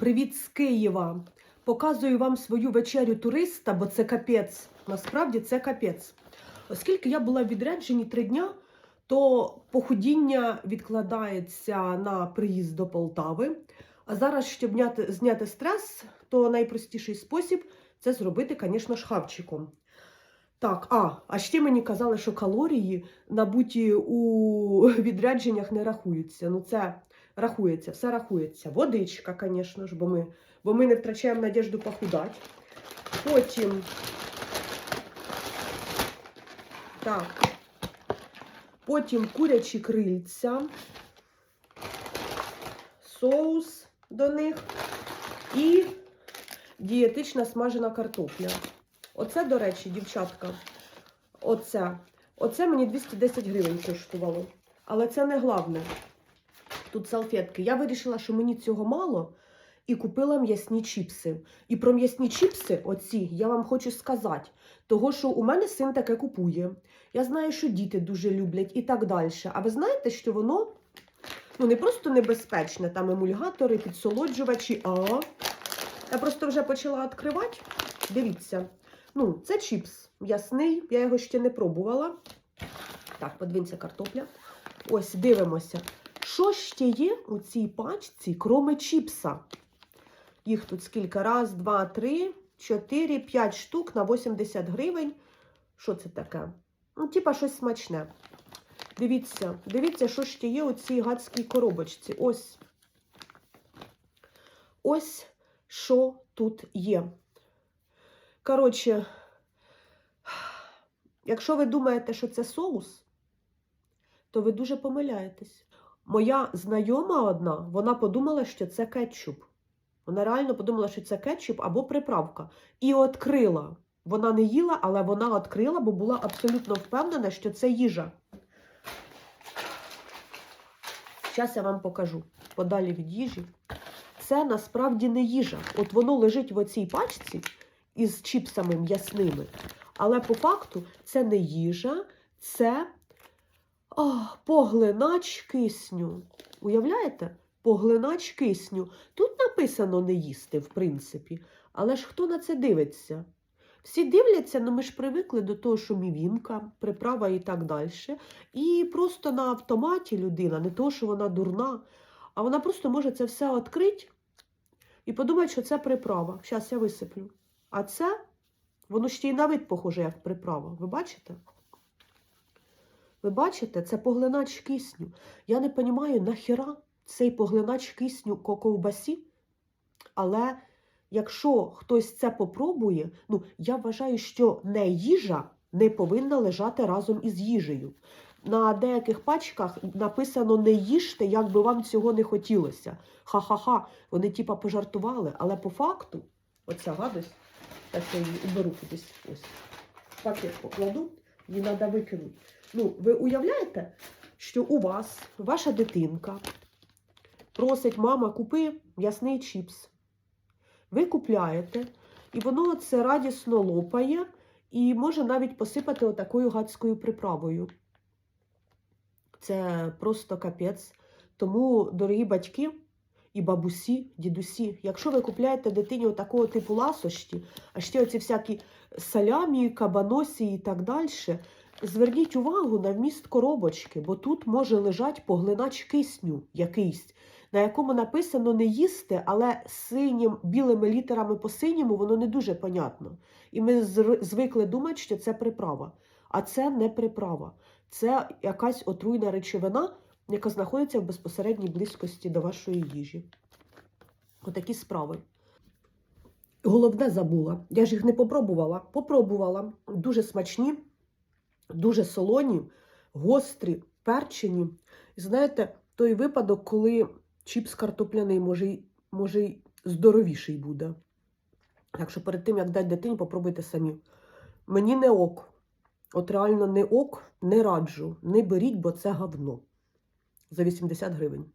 Привіт з Києва. Показую вам свою вечерю туриста, бо це капець. Насправді це капець. Оскільки я була в відрядженні три дня, то похудіння відкладається на приїзд до Полтави. А зараз, щоб зняти, стрес, то найпростіший спосіб це зробити, звісно ж, хавчиком. Так, а, а ще мені казали, що калорії набуті у відрядженнях не рахуються. Ну, це рахується, все рахується. Водичка, звісно ж, бо ми, бо ми не втрачаємо надіжду похудати. Потім. Так. Потім курячі крильця, соус до них і дієтична смажена картопля. Оце, до речі, дівчатка. Оце. Оце мені 210 гривень коштувало. Але це не головне. Тут салфетки. Я вирішила, що мені цього мало, і купила м'ясні чіпси. І про м'ясні чіпси, оці, я вам хочу сказати, того, що у мене син таке купує. Я знаю, що діти дуже люблять і так далі. А ви знаєте, що воно ну, не просто небезпечне, там емульгатори, підсолоджувачі, а я просто вже почала відкривати. Дивіться. Ну, це чіпс м'ясний, я його ще не пробувала. Так, подивіться, картопля. Ось, дивимося. Що ще є у цій пачці, кроме чіпса? Їх тут скільки? Раз, два, три, чотири, п'ять штук на 80 гривень. Що це таке? Ну, типа щось смачне. Дивіться, дивіться, що ще є у цій гадській коробочці. Ось. Ось що тут є. Коротше, якщо ви думаєте, що це соус, то ви дуже помиляєтесь. Моя знайома одна, вона подумала, що це кетчуп. Вона реально подумала, що це кетчуп або приправка. І відкрила. Вона не їла, але вона відкрила, бо була абсолютно впевнена, що це їжа. Зараз я вам покажу подалі від їжі. Це насправді не їжа. От воно лежить в оцій пачці із чіпсами м'ясними. Але по факту це не їжа, це о, поглинач кисню. Уявляєте? Поглинач кисню. Тут написано не їсти, в принципі. Але ж хто на це дивиться? Всі дивляться, ну ми ж привикли до того, що мівінка, приправа і так далі. І просто на автоматі людина, не то, що вона дурна, а вона просто може це все відкрити і подумати, що це приправа. Зараз я висиплю. А це, воно ще й на вид похоже, як приправа. Ви бачите? Ви бачите, це поглинач кисню. Я не розумію, нахіра цей поглинач кисню ко- ковбасі. Але якщо хтось це попробує, ну я вважаю, що не їжа не повинна лежати разом із їжею. На деяких пачках написано не їжте, як би вам цього не хотілося. Ха-ха-ха, вони типа пожартували, але по факту, оця гадость, я її уберу кудись ось. Пакет покладу, її треба викинути. Ну, ви уявляєте, що у вас ваша дитинка просить, мама, купи м'ясний чіпс. Ви купляєте, і воно це радісно лопає і може навіть посипати отакою гадською приправою. Це просто капець. Тому, дорогі батьки і бабусі, дідусі, якщо ви купляєте дитині отакого типу ласощі, а ще оці всякі салямі, кабаносі і так далі, зверніть увагу на вміст коробочки, бо тут може лежати поглинач кисню якийсь, на якому написано не їсти, але синім, білими літерами по синьому воно не дуже понятно. І ми звикли думати, що це приправа. А це не приправа. Це якась отруйна речовина, яка знаходиться в безпосередній близькості до вашої їжі. Отакі справи. Головне забула. Я ж їх не попробувала. Попробувала. Дуже смачні, дуже солоні, гострі, перчені. І знаєте, той випадок, коли чіпс картопляний може, може й здоровіший буде. Так що перед тим, як дати дитині, попробуйте самі. Мені не ок. От реально не ок, не раджу. Не беріть, бо це говно. За 80 гривень.